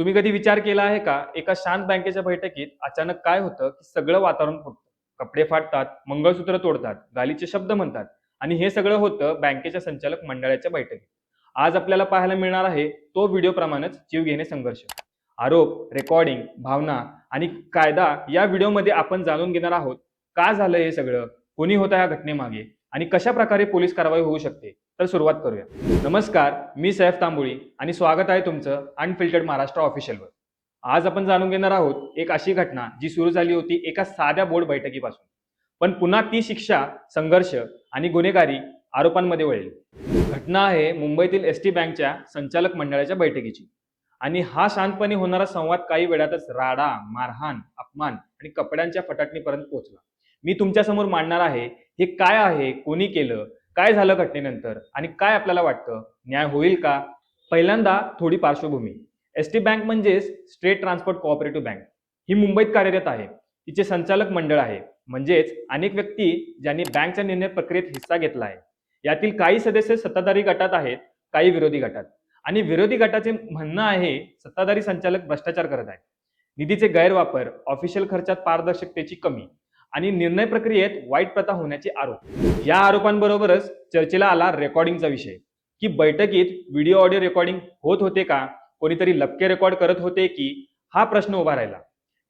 तुम्ही कधी विचार केला आहे का? एका शांत बँकेच्या बैठकीत अचानक काय होतं की सगळं वातावरण फुटतं कपडे फाटतात मंगळसूत्र तोडतात गालीचे शब्द म्हणतात आणि हे सगळं होतं बँकेच्या संचालक मंडळाच्या बैठकीत. आज आपल्याला पाहायला मिळणार आहे तो व्हिडिओ प्रमाणेच जीव घेणे संघर्ष. आरोप रेकॉर्डिंग भावना आणि कायदा या व्हिडिओमध्ये आपण जाणून घेणार आहोत. का झालं हे सगळं? कोणी होता या घटनेमागे? आणि कशा प्रकारे पोलीस कारवाई होऊ शकते? तर सुरुवात करूया. नमस्कार मी सैफ तांबोळी आणि स्वागत आहे तुमचं अनफिल्टर्ड महाराष्ट्र ऑफिशियलवर आज आपण जाणून घेणार आहोत एक अशी घटना जी सुरू झाली होती एका साध्या बोर्ड बैठकीपासून. पण पुन्हा ती शिक्षा संघर्ष आणि गुन्हेगारी आरोपांमध्ये वळली. घटना आहे मुंबईतील एस टी बँकच्या संचालक मंडळाच्या बैठकीची. आणि हा शांतपणे होणारा संवाद काही वेळातच राडा मारहाण अपमान आणि कपड्यांच्या फटाटणीपर्यंत पोहोचला. मी तुमच्यासमोर मांडणार आहे हे काय आहे कोणी केलं काय झालं घटनेनंतर? आणि काय आपल्याला वाटतं? न्याय होईल का? पहिल्यांदा थोडी पार्श्वभूमी. एस टी बँक म्हणजेच स्टेट ट्रान्सपोर्ट कोऑपरेटिव्ह बँक. ही मुंबईत कार्यरत आहे. तिचे संचालक मंडळ आहे. म्हणजेच अनेक व्यक्ती ज्यांनी बँकच्या निर्णय प्रक्रियेत हिस्सा घेतला आहे. यातील काही सदस्य सत्ताधारी गटात आहेत काही विरोधी गटात. आणि विरोधी गटाचे म्हणणं आहे सत्ताधारी संचालक भ्रष्टाचार करत आहेत. निधीचे गैरवापर ऑफिशियल खर्चात पारदर्शकतेची कमी आणि निर्णय प्रक्रियेत वाईट प्रथा होण्याचे आरोप. या आरोपांबरोबरच चर्चेला आला रेकॉर्डिंगचा विषय. की बैठकीत व्हिडिओ ऑडिओ रेकॉर्डिंग होत होते का? कोणीतरी लपके रेकॉर्ड करत होते की? हा प्रश्न उभा राहिला.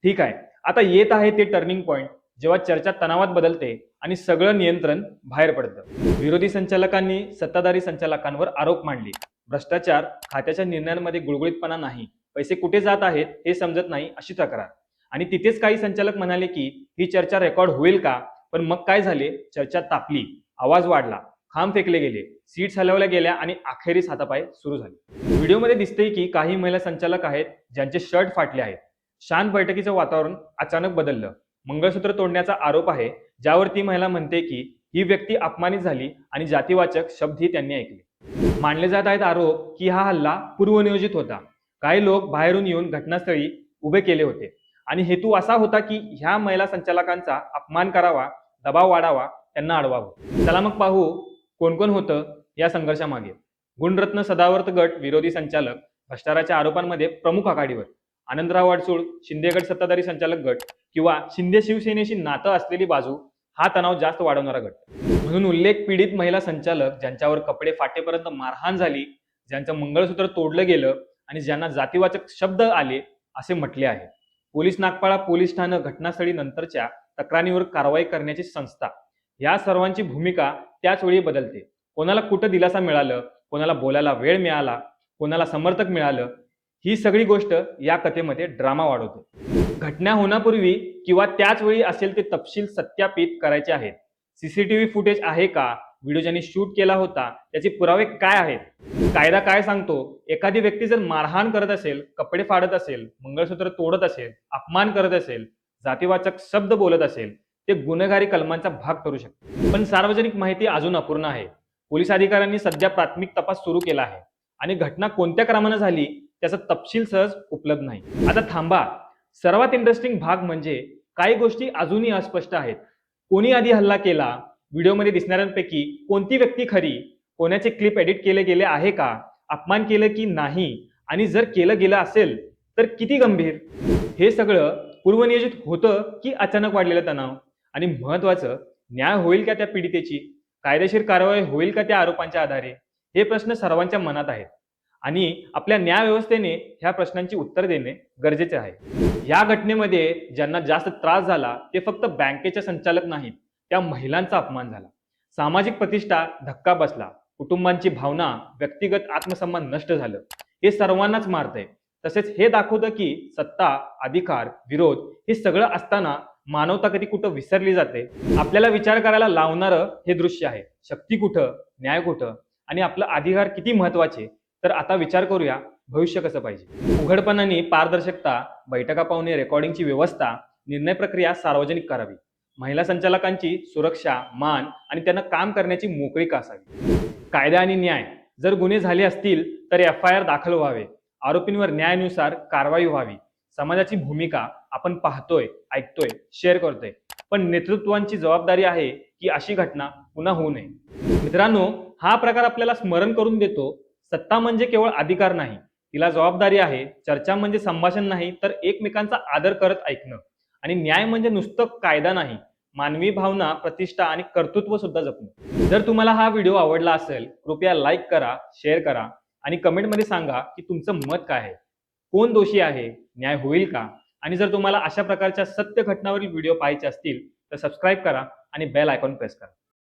ठीक आहे. आता येत आहे ते टर्निंग पॉईंट जेव्हा चर्चा तणावात बदलते आणि सगळं नियंत्रण बाहेर पडतं. विरोधी संचालकांनी सत्ताधारी संचालकांवर आरोप मांडले. भ्रष्टाचार खात्याच्या निर्णयांमध्ये गुळगुळीतपणा नाही. पैसे कुठे जात आहेत हे समजत नाही अशी तक्रार. आणि तिथेच काही संचालक म्हणाले की ही चर्चा रेकॉर्ड होईल का? पण मग काय झाले? चर्चा तापली आवाज वाढला खांब फेकले गेले सीट्स हलवल्या गेल्या आणि अखेरीस हातापाय सुरू झाले. व्हिडिओमध्ये दिसते की काही महिला संचालक आहेत ज्यांचे शर्ट फाटले आहेत. शांत बैठकीचं वातावरण अचानक बदललं. मंगळसूत्र तोडण्याचा आरोप आहे ज्यावर ती महिला म्हणते की ही व्यक्ती अपमानित झाली आणि जातीवाचक शब्दही त्यांनी ऐकले. मानले जात आहेत आरोप की हा हल्ला पूर्वनियोजित होता. काही लोक बाहेरून येऊन घटनास्थळी उभे केले होते. आणि हेतू असा होता की ह्या महिला संचालकांचा अपमान करावा दबाव वाढावा त्यांना अडवावं. चला मग पाहू कोण कोण होतं या संघर्षामागे. गुणरत्न सदावर्त गट विरोधी संचालक भ्रष्टाचाराच्या आरोपांमध्ये प्रमुख आघाडीवर. आनंदराव अडसूळ शिंदेगड सत्ताधारी संचालक गट किंवा शिंदे शिवसेनेशी नातं असलेली बाजू हा तणाव जास्त वाढवणारा गट. म्हणून उल्लेख पीडित महिला संचालक ज्यांच्यावर कपडे फाटेपर्यंत मारहाण झाली ज्यांचं मंगळसूत्र तोडलं गेलं आणि ज्यांना जातीवाचक शब्द आले असे म्हटले आहे. पोलीस नागपाडा पोलीस ठाणं घटनास्थळी नंतरच्या तक्रारीवर कारवाई करण्याची संस्था. या सर्वांची भूमिका त्याच वेळी बदलते. कोणाला कुठं दिलासा मिळालं कोणाला बोलायला वेळ मिळाला कोणाला समर्थक मिळालं ही सगळी गोष्ट या कथेमध्ये ड्रामा वाढवते. घटना होण्यापूर्वी किंवा त्याच वेळी असेल ते तपशील सत्यापित करायचे आहेत. सीसीटीव्ही फुटेज आहे का? व्हिडिओ ज्यांनी शूट केला होता त्याचे पुरावे काय आहेत? कायदा काय सांगतो? एखादी व्यक्ती जर मारहाण करत असेल कपडे फाडत असेल मंगळसूत्र तोडत असेल अपमान करत असेल जातीवाचक शब्द बोलत असेल ते गुन्हेगारी कलमांचा भाग ठरू शकते. पण सार्वजनिक माहिती अजून अपूर्ण आहे. पोलीस अधिकाऱ्यांनी सध्या प्राथमिक तपास सुरू केला आहे आणि घटना कोणत्या क्रमानं झाली त्याचा तपशील सहज उपलब्ध नाही. आता थांबा. सर्वात इंटरेस्टिंग भाग म्हणजे काही गोष्टी अजूनही अस्पष्ट आहेत. कोणी आधी हल्ला केला व्हिडिओमध्ये दिसणाऱ्यांपैकी कोणती व्यक्ती खरी कोणाचे क्लिप एडिट केले गेले आहे का अपमान केलं की नाही आणि जर केलं गेलं असेल तर किती गंभीर? हे सगळं पूर्वनियोजित होतं की अचानक वाढलेलं तणाव? आणि महत्वाचं न्याय होईल का त्या पीडितेची? कायदेशीर कारवाई होईल का त्या आरोपांच्या आधारे? हे प्रश्न सर्वांच्या मनात आहेत. आणि आपल्या न्याय व्यवस्थेने ह्या प्रश्नांची उत्तर देणे गरजेचे आहे. या घटनेमध्ये ज्यांना जास्त त्रास झाला ते फक्त बँकेचे संचालक नाहीत. त्या महिलांचा अपमान झाला. सामाजिक प्रतिष्ठा धक्का बसला. कुटुंबांची भावना व्यक्तिगत आत्मसन्मान नष्ट झालं. हे सर्वांनाच मारतंय. तसेच हे दाखवतं की सत्ता अधिकार विरोध हे सगळं असताना मानवता कधी कुठं विसरली जाते आपल्याला विचार करायला लावणारं हे दृश्य आहे. शक्ती कुठं न्याय कुठं आणि आपलं अधिकार किती महत्त्वाचे तर आता विचार करूया भविष्य कसं पाहिजे. उघडपणाने पारदर्शकता बैठका पाहुणे रेकॉर्डिंगची व्यवस्था निर्णय प्रक्रिया सार्वजनिक करावी. महिला संचालकांची सुरक्षा मान आणि त्यांना काम करण्याची मोकळीक असावी? कायदा आणि न्याय जर गुन्हे झाले असतील तर एफ आय आर दाखल व्हावे. आरोपींवर न्यायानुसार कारवाई व्हावी. समाजाची भूमिका आपण पाहतोय ऐकतोय शेअर करतोय. पण नेतृत्वांची जबाबदारी आहे की अशी घटना पुन्हा होऊ नये. मित्रांनो हा प्रकार आपल्याला स्मरण करून देतो सत्ता म्हणजे केवळ अधिकार नाही. तिला जबाबदारी आहे चर्चा म्हणजे संभाषण नाही तर एकमेकांचा आदर करत ऐकणं. आणि न्याय म्हणजे नुसतं कायदा नाही मानवी भावना प्रतिष्ठा आणि कर्तृत्व सुद्धा जपणं. जर तुम्हाला हा व्हिडिओ आवडला असेल कृपया लाईक करा शेअर करा. आणि कमेंटमध्ये सांगा की तुमचं मत काय आहे. कोण दोषी आहे न्याय होईल का? आणि जर तुम्हाला अशा प्रकारच्या सत्य घटनावरील व्हिडिओ पाहायचे असतील तर सबस्क्राईब करा आणि बेल आयकॉन प्रेस करा.